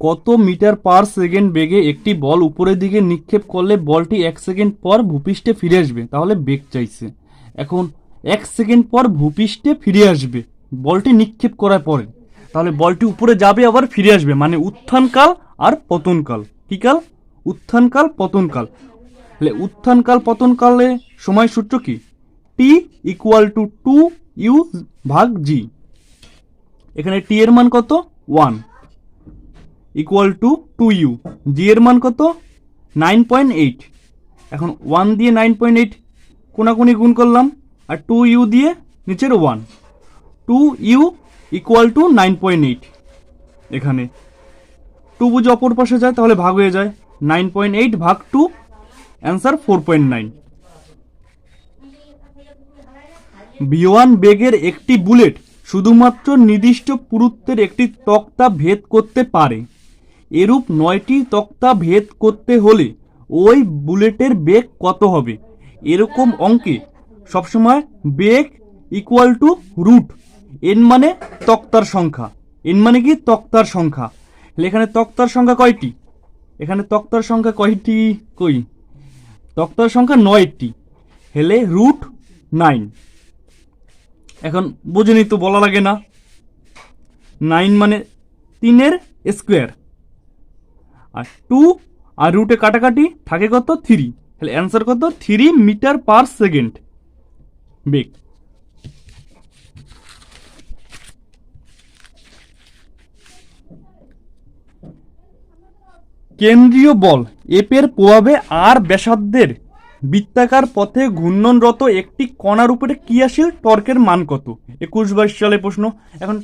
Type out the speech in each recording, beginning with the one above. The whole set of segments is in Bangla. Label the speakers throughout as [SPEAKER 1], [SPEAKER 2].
[SPEAKER 1] কত মিটার পার সেকেন্ড বেগে একটি বল উপরের দিকে নিক্ষেপ করলে বলটি এক সেকেন্ড পর ভূপৃষ্ঠে ফিরে আসবে? তাহলে বেগ চাইছে। এখন এক সেকেন্ড পর ভূপৃষ্ঠে ফিরে আসবে। বলটি নিক্ষেপ করার পরে। তাহলে বলটি উপরে যাবে, আবার ফিরে আসবে। মানে উত্থানকাল আর পতনকাল। কি কাল? উত্থানকাল, পতনকাল। তাহলে উত্থানকাল, পতনকালে সময় সূত্র কি? T equal to two U ভাগ জি এখানে টি এর মান কত? One equal to two U G এর মান কত? নাইন পয়েন্ট এইট এখন ওয়ান দিয়ে নাইন পয়েন্ট এইট কোনাকুনি গুণ করলাম, আর টু ইউ দিয়ে নিচের one two U equal to nine point eight এখানে টু বুঝে অপর পাশে যায়, তাহলে ভাগ হয়ে যায়। নাইন পয়েন্ট এইট ভাগ two answer four point nine বিওয়ান বেগের একটি বুলেট শুধুমাত্র নির্দিষ্ট পুরুত্বের একটি তক্তা ভেদ করতে পারে। এরূপ নয়টি তক্তা ভেদ করতে হলে ওই বুলেটের বেগ কত হবে? এরকম অঙ্কে সবসময় বেগ ইকুয়াল টু রুট এন মানে তক্তার সংখ্যা। এন মানে কি? তক্তার সংখ্যা। এখানে তক্তার সংখ্যা কয়টি? এখানে তক্তার সংখ্যা কয়টি? কই? তক্তার সংখ্যা নয়টি। হেলে রুট নাইন এখন বুঝিনি তো বলা লাগে না। নাইন মানে তিনের স্কোয়ার আর টু আর রুটে কাটাকাটি থাকে কত? থ্রি তাহলে অ্যান্সার কত? থ্রি মিটার পার সেকেন্ড বেগ। কেন্দ্রীয় বল এপের প্রভাবে আর ব্যাসার্ধের বৃত্তাকার পথে ঘূর্ণনরত একটি কণার উপরে ক্রিয়াশীল টর্কের মান কত? একুশ বাইশ সালে প্রশ্ন। এখন,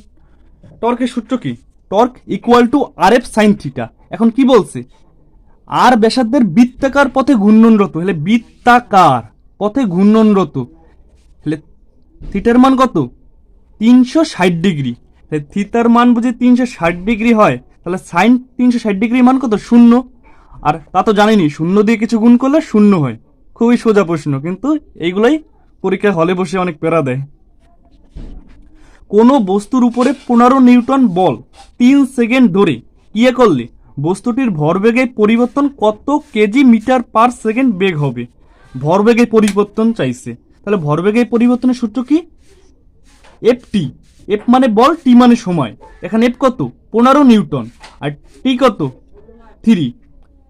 [SPEAKER 1] টর্কের সূত্র কি? Torque equal to r F sine theta এখন কি বলছে? আর ব্যাসার্ধের বৃত্তাকার পথে ঘূর্ণনরত হলে বৃত্তাকার পথে ঘূর্ণনরত হলে থিটার মান কত? তিনশো ষাট ডিগ্রি থিতার মান বুঝি তিনশো ষাট ডিগ্রি হয়, তাহলে সাইন তিনশো ষাট ডিগ্রি মান কত? শূন্য। আর তা তো জানিনি, শূন্য দিয়ে কিছু গুণ করলে শূন্য হয়। খুবই সোজা প্রশ্ন, কিন্তু এইগুলোই পরীক্ষার হলে বসে অনেক প্যারা দেয়। কোনো বস্তুর উপরে পনেরো নিউটন বল তিন সেকেন্ড ধরে ইয়ে করলে বস্তুটির ভরবেগের পরিবর্তন কত কেজি মিটার পার সেকেন্ড বেগ হবে? ভরবেগের পরিবর্তন চাইছে। তাহলে ভরবেগের পরিবর্তনের সূত্র কি? এফ টি এফ মানে বল টি মানে সময়। এখানে এফ কত? পনেরো নিউটন। আর টি কত? থ্রি।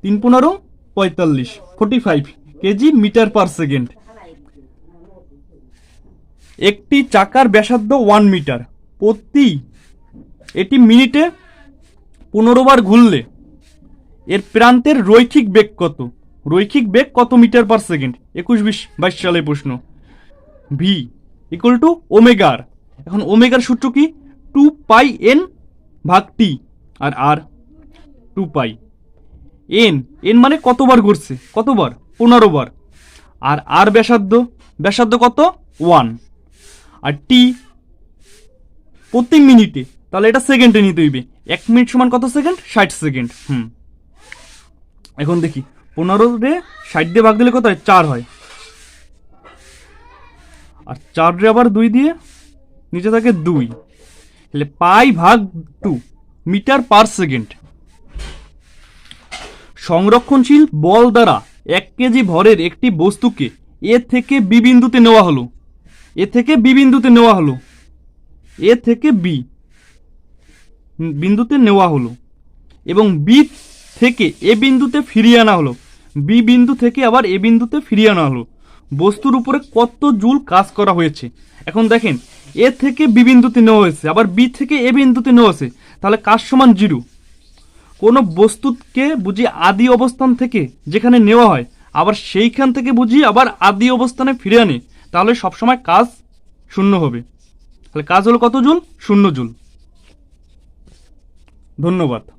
[SPEAKER 1] তিন পনেরো, পঁয়তাল্লিশ। Forty five KG metre per second. একটি চাকার ব্যাসার্ধ ওয়ান মিটার। প্রতি এটি মিনিটে পনেরো বার ঘুরলে এর প্রান্তের রৈখিক বেগ কত? রৈখিক বেগ কত মিটার পার সেকেন্ড? একুশ, বিশ, বাইশ সালে প্রশ্ন। ভি ইকুয়াল টু ওমেগার এখন ওমেগার সূত্র কি? টু পাই এন ভাগ T r r two pi n n মানে কতবার ঘুরছে? কতবার? পনেরো বার। আর আর ব্যাসার্ধ? ব্যাসার্ধ কত? ওয়ান আর টি প্রতি মিনিটে। তাহলে এটা সেকেন্ডে নিতে হইবে। এক মিনিট সমান কত সেকেন্ড? ষাট সেকেন্ড। হুম। এখন দেখি, পনেরো রে ষাট দিয়ে ভাগ দিলে কত হয়? চার হয়। আর চার আবার দুই দিয়ে নিচে থাকে দুই। তাহলে পাই ভাগ টু মিটার পার সেকেন্ড। সংরক্ষণশীল বল দ্বারা এক কেজি ভরের একটি বস্তুকে এ থেকে বি বিন্দুতে নেওয়া হলো। এ থেকে বি বিন্দুতে নেওয়া হলো। এ থেকে বি বিন্দুতে নেওয়া হলো। এবং বি থেকে এ বিন্দুতে ফিরিয়ে আনা হলো। বি বিন্দু থেকে আবার এ বিন্দুতে ফিরিয়ে আনা হলো। বস্তুর উপরে কত জুল কাজ করা হয়েছে। এখন দেখেন, এ থেকে বি বিন্দুতে নেওয়া হয়েছে, আবার বি থেকে এ বিন্দুতে নেওয়া হয়েছে। তাহলে কাজ সমান জিরো। কোনো বস্তুকে বুঝি আদি অবস্থান থেকে যেখানে নেওয়া হয়, আবার সেইখান থেকে বুঝি আবার আদি অবস্থানে ফিরে আনে, তাহলে সবসময় কাজ শূন্য হবে। তাহলে কাজ হলো কত জুল? শূন্য জুল। ধন্যবাদ।